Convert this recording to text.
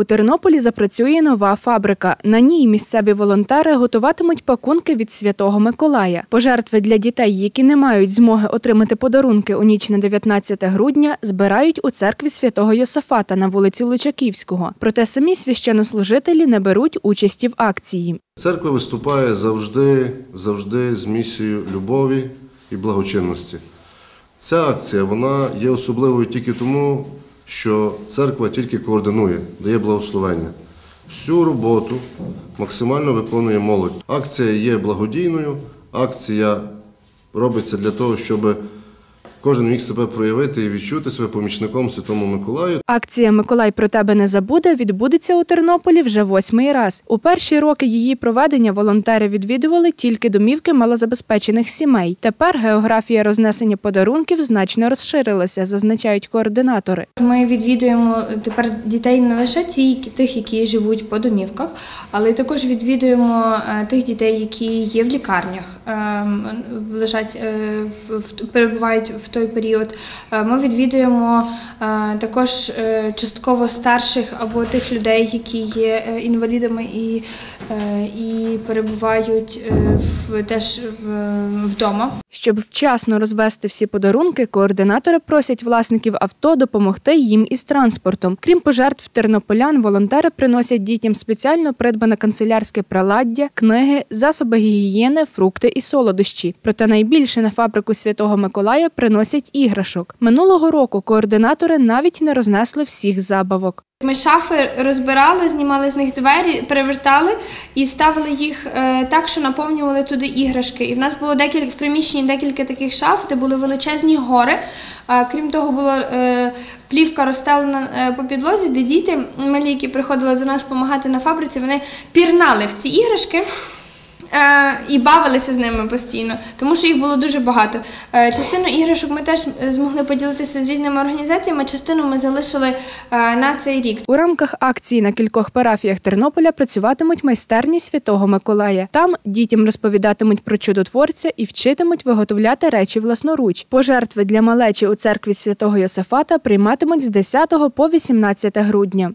У Тернополі запрацює нова фабрика. На ній місцеві волонтери готуватимуть пакунки від Святого Миколая. Пожертви для дітей, які не мають змоги отримати подарунки у ніч на 19 грудня, збирають у церкві святого Йосафата на вулиці Лучаківського. Проте самі священнослужителі не беруть участі в акції. Церква виступає завжди, завжди з місією любові і благочинності. Ця акція вона є особливою тільки тому, що церква тільки координує, дає благословення. Всю роботу максимально виконує молодь. Акція є благодійною, акція робиться для того, щоб кожен міг себе проявити і відчути себе помічником Святому Миколаю. Акція Миколай про тебе не забуде відбудеться у Тернополі вже восьмий раз. У перші роки її проведення волонтери відвідували тільки домівки малозабезпечених сімей. Тепер географія рознесення подарунків значно розширилася, зазначають координатори. Ми відвідуємо тепер дітей не лише ті, тих, які живуть по домівках, але й також відвідуємо е, тих дітей, які є в лікарнях, е, лежать е, в- перебувають в той період. Е, Ми відвідуємо е, також е, частково старших або тих людей, які є інвалідами і, і перебувають в теж вдома. Щоб вчасно розвести всі подарунки, координатори просять власників авто допомогти їм із транспортом. Крім пожертв тернополян, волонтери приносять дітям спеціально придбане канцелярське приладдя, книги, засоби гігієни, фрукти і солодощі. Проте найбільше на фабрику Святого Миколая приносять іграшок. Минулого року координатори навіть не рознесли всіх забавок. Ми шафи розбирали, знімали з них двері, перевертали і ставили їх е, так, що наповнювали туди іграшки. І в нас було декілька в приміщенні декілька таких шаф, де були величезні гори. Крім того, була е, плівка розстелена е, по підлозі, де діти малі, які приходили до нас допомагати на фабриці, вони пірнали в ці іграшки. Е, і бавилися з ними постійно, тому що їх було дуже багато. Е, частину іграшок ми теж змогли поділитися з різними організаціями. Частину ми залишили е, на цей рік. У рамках акції на кількох парафіях Тернополя працюватимуть майстерні Святого Миколая. Там дітям розповідатимуть про чудотворця і вчитимуть виготовляти речі власноруч. Пожертви для малечі у церкві Святого Йосафата прийматимуть з 10 по 18 грудня.